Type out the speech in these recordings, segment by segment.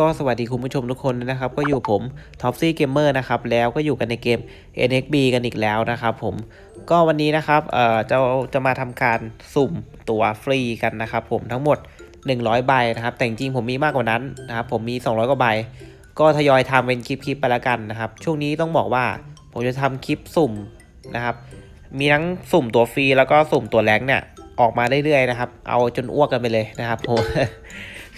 ก็สวัสดีคุณผู้ชมทุกคนนะครับ ก็อยู่ผมท็อปซี่เกมเมอร์นะครับ แล้วก็อยู่กันในเกม NXB กันอีกแล้วนะครับผมก็วันนี้นะครับเอ่อจะจะมาทำการสุ่มตัวฟรีกันนะครับผมทั้งหมด 100 ใบนะครับ แต่จริงผมมีมากกว่านั้นนะครับ ผมมี 200 กว่าใบ ก็ทยอยทำเป็นคลิปๆไปล้วกันนะครับ ช่วงนี้ต้องบอกว่าผมจะทำคลิปสุ่มนะครับ มีทั้งสุ่มตัวฟรีแล้วก็สุ่มตัวแรงเนี่ยออกมาเรื่อยๆนะครับ เอาจนอ้วกกันไปเลยนะครับผม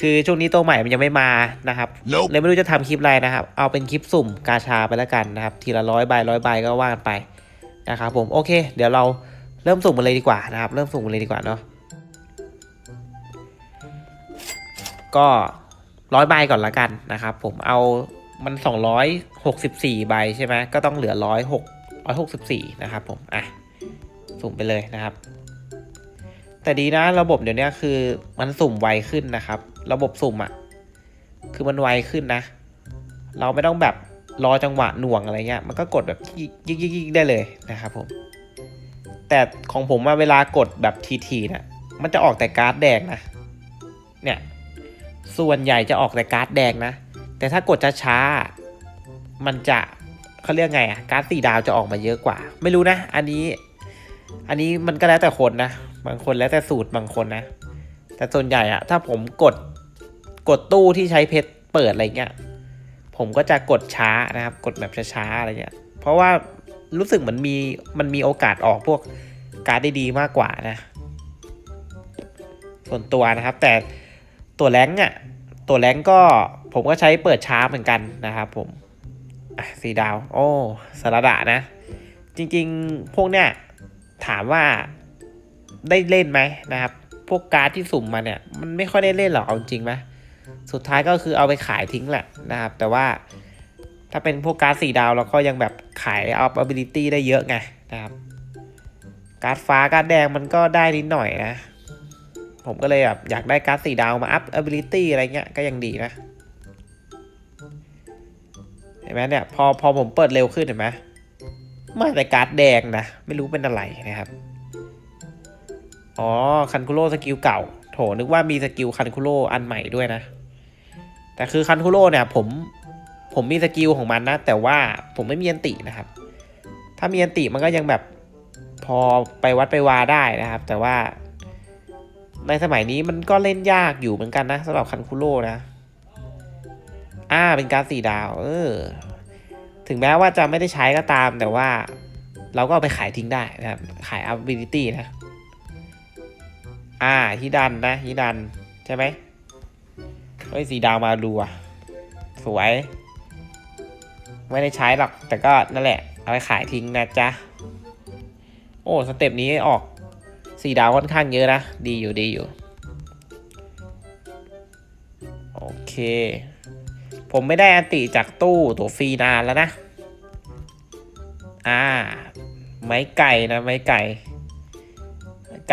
คือช่วงนี้ตัวใหม่มันยังไม่มานะครับ Nope เลยไม่รู้จะทำคลิปอะไรนะครับ เอาเป็นคลิปสุ่มกาชาไปแล้วกันนะครับ ทีละร้อยใบร้อยใบก็ว่ากันไปนะครับผมโอเค เดี๋ยวเราเริ่มสุ่มกันเลยดีกว่านะครับ เริ่มสุ่มกันเลยดีกว่าเนาะก็ร้อยใบก่อนละกันนะครับ ผมเอามันสองร้อยหกสิบสี่ใบใช่ไหมก็ต้องเหลือร้อยหกร้อยหกสิบสี่นะครับผมอะสุ่มไปเลยนะครับ แต่ดีนะระบบเดี๋ยวนี้คือมันสุ่มไวขึ้นนะครับ ระบบสุ่มอะ่ะ คือมันไวขึ้นนะ เราไม่ต้องแบบรอจังหวะหน่วงอะไรเงี้ย มันก็กดแบบยิกยิกยิกได้เลยนะครับผม แต่ของผมว่าเวลากดแบบทีๆนะมันจะออกแต่การ์ดแดงนะ เนี่ย ส่วนใหญ่จะออกแต่การ์ดแดงนะ แต่ถ้ากดช้าๆ มันจะเขาเรียกไงอะการ์ดสีดาวจะออกมาเยอะกว่า ไม่รู้นะ อันนี้ อันนี้มันก็แล้วแต่คนนะ บางคนแล้วแต่สูตรบางคนนะ แต่ส่วนใหญ่อะถ้าผมกด กดตู้ที่ใช้เพชรเปิดอะไรเงี้ย ผมก็จะกดช้านะครับ กดแบบช้าๆอะไรเงี้ย เพราะว่ารู้สึกเหมือนมีมันมีโอกาสออกพวกการ์ดได้ดีมากกว่านะ ส่วนตัวนะครับ แต่ตัวแรงค์อะตัวแรงก็ผมก็ใช้เปิดช้าเหมือนกันนะครับผมสีดาว โอ้สารดะนะ จริงๆพวกเนี้ยถามว่าได้เล่นไหมนะครับ พวกการ์ดที่สุ่มมาเนี่ย มันไม่ค่อยได้เล่นหรอกเอาจริงไหม สุดท้ายก็คือเอาไปขายทิ้งแหละนะครับ แต่ว่าถ้าเป็นพวกการ์ดสี่ดาวเราก็ยังแบบขายเอา ability ได้เยอะไงนะครับการ์ดฟ้าการ์ดแดงมันก็ได้นิดหน่อยนะ ผมก็เลยแบบอยากได้การ์ดสี่ดาวมาอัพ ability อะไรเงี้ยก็ยังดีนะเห็นไหมเนี่ยพอพอผมเปิดเร็วขึ้นเห็นไหมมาแต่การ์ดแดงนะ ไม่รู้เป็นอะไรนะครับ อ๋อคันคุโร่สกิลเก่า โถนึกว่ามีสกิลคันคุโรอันใหม่ด้วยนะ แต่คือคันคุโรเนี่ยผมผมมีสกิลของมันนะ แต่ว่าผมไม่มีอันตินะครับ ถ้ามีอันติมันก็ยังแบบพอไปวัดไปวาได้นะครับ แต่ว่า ในสมัยนี้มันก็เล่นยากอยู่เหมือนกันนะสำหรับคันคุโรนะ อ่าเป็นการสี่ดาว เออ ถึงแม้ว่าจะไม่ได้ใช้ก็ตามแต่ว่า เราก็เอาไปขายทิ้งได้นะครับ ขาย ability นะ อ่าฮิดันนะฮิดัน ใช่ไหมเฮ้ยสีดาวมาดูอะ สวย ไม่ได้ใช้หรอก แต่ก็นั่นแหละ เอาไปขายทิ้งนะจ๊ะ โอ้สเต็ปนี้ออกสีดาวค่อนข้างเยอะนะ ดีอยู่ดีอยู่ โอเค ผมไม่ได้อันติจากตู้ตัวฟรีนานแล้วนะ อ่า ไม้ไก่นะ ไม้ไก่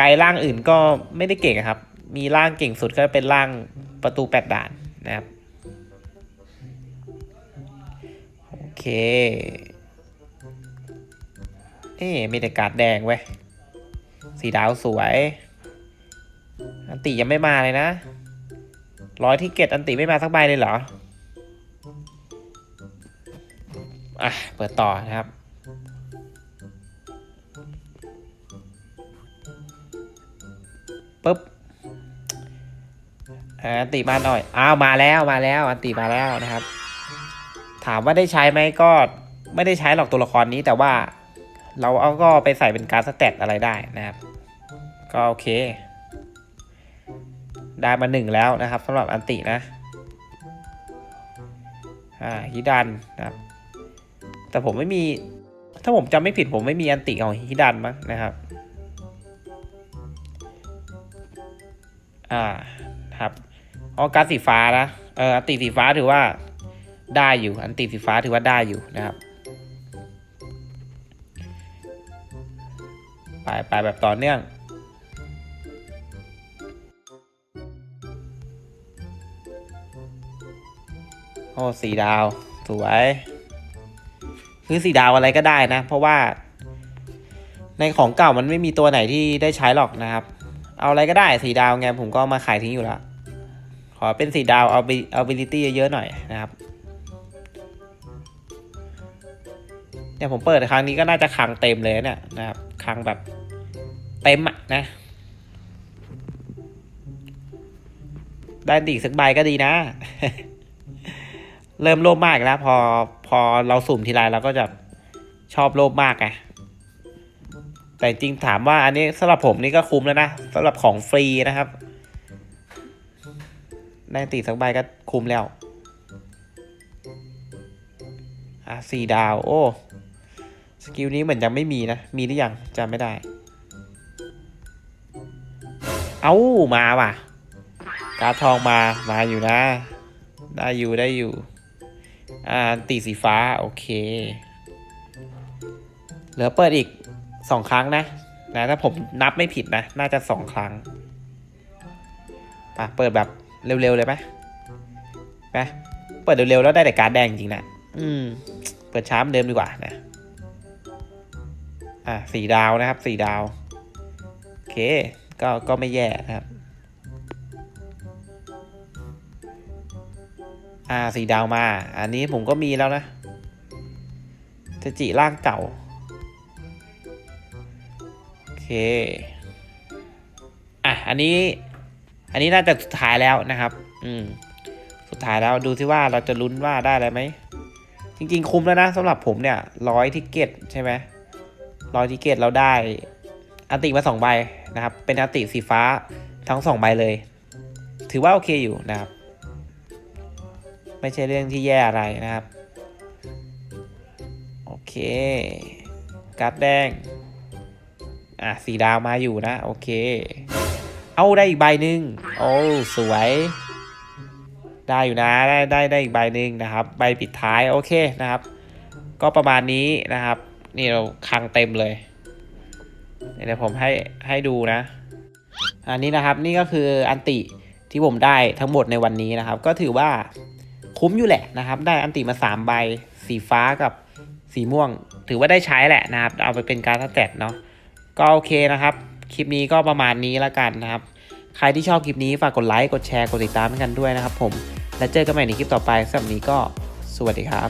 ไกลล่างอื่นก็ไม่ได้เก่งครับ มีล่างเก่งสุดก็เป็นล่างประตูแปดด่านนะครับ โอเคเอ๊มีแต่การ์ดแดงเว้ย สีดาวสวย อันติยังไม่มาเลยนะ ร้อยที่เกตอันติไม่มาสักใบเลยเหรอ อะ เปิดต่อนะครับ ปุ๊บอันติมาหน่อย อ้าวมาแล้วมาแล้ว อันติมาแล้วนะครับ ถามว่าได้ใช้ไหมก็ไม่ได้ใช้หรอกตัวละครนี้แต่ว่าเราเอาก็ไปใส่เป็นการสเตตอะไรได้นะครับ ก็โอเค ได้มาหนึ่งแล้วนะครับสำหรับอันตินะ อ่าฮิดันนะครับ แต่ผมไม่มี ถ้าผมจำไม่ผิดผมไม่มีอันติของฮิดันมั้งนะครับ อ่าครับออการดสีฟ้านะเอออันติสีฟ้าถือว่าได้อยู่ อันติสีฟ้าถือว่าได้อยู่นะครับ ไปไปแบบต่อเนื่องโอ้สีดาวสวยคือสีดาวอะไรก็ได้นะ เพราะว่าในของเก่ามันไม่มีตัวไหนที่ได้ใช้หรอกนะครับ เอาอะไรก็ได้สีดาวไงผมก็มาขายทิ้งอยู่แล้วขอเป็นสีดาวเอา ability เยอะๆหน่อยนะครับเนี่ยผมเปิดครั้งนี้ก็น่าจะคังเต็มเลยเนี่ยนะครับคังแบบเต็มอะนะ ได้ดีกสักใบก็ดีนะ เริ่มโลภมากอีกแล้วพอพอเราสุ่มทีไรเราก็จะชอบโลภมากไง แต่จริงถามว่าอันนี้สำหรับผมนี่ก็คุ้มแล้วนะสำหรับของฟรีนะครับได้ตีสักใบก็คุ้มแล้วอะสี่ดาว โอ้ สกิลนี้เหมือนยังไม่มีนะ มีหรือยังจำไม่ได้ เอามาว่ะ การทองมา มาอยู่นะ ได้อยู่ได้อยู่ อ่า ตีสีฟ้า โอเค เหลือเปิดอีก สองครั้งนะนะถ้าผมนับไม่ผิดนะน่าจะสองครั้งปะเปิดแบบเร็วๆเลยไหมไปเปิดเร็วๆแล้วได้แต่การแดงจริงนะอืม เปิดช้าเหมือนเดิมดีกว่านะอะสี่ดาวนะครับสี่ดาวโอเค ก็ก็ไม่แย่นะครับ อ่าสี่ดาวมา อันนี้ผมก็มีแล้วนะเทจิร่างเก่า เคอะอันนี้ อันนี้น่าจะสุดท้ายแล้วนะครับ อืม สุดท้ายแล้วดูที่ว่าเราจะลุ้นว่าได้อะไรไหมจริง ๆ คุ้มแล้วนะสำหรับผมเนี่ยร้อยทิเกตใช่ไหมร้อยทิเกตเราได้อันติมาสองใบนะครับ เป็นอันติสีฟ้าทั้งสองใบเลย ถือว่าโอเคอยู่นะครับ ไม่ใช่เรื่องที่แย่อะไรนะครับ โอเค การ์ดแดง อะสีดาวมาอยู่นะ โอเค เอาได้อีกใบหนึ่งโอ้สวย ได้อยู่นะได้ได้ได้อีกใบหนึ่งนะครับ ใบปิดท้ายโอเคนะครับ ก็ประมาณนี้นะครับ นี่เราคังเต็มเลยเดี๋ยวผมให้ให้ดูนะ อันนี้นะครับนี่ก็คืออันติที่ผมได้ทั้งหมดในวันนี้นะครับ ก็ถือว่าคุ้มอยู่แหละนะครับ ได้อันติมาสามใบ สีฟ้ากับสีม่วง ถือว่าได้ใช้แหละนะครับ เอาไปเป็นการทัดแตดเนาะ ก็โอเคนะครับ คลิปนี้ก็ประมาณนี้ละกันนะครับ ใครที่ชอบคลิปนี้ฝากกดไลค์กดแชร์กดติดตามกันด้วยนะครับผม แล้วเจอกันใหม่ในคลิปต่อไปสำหรับนี้ก็สวัสดีครับ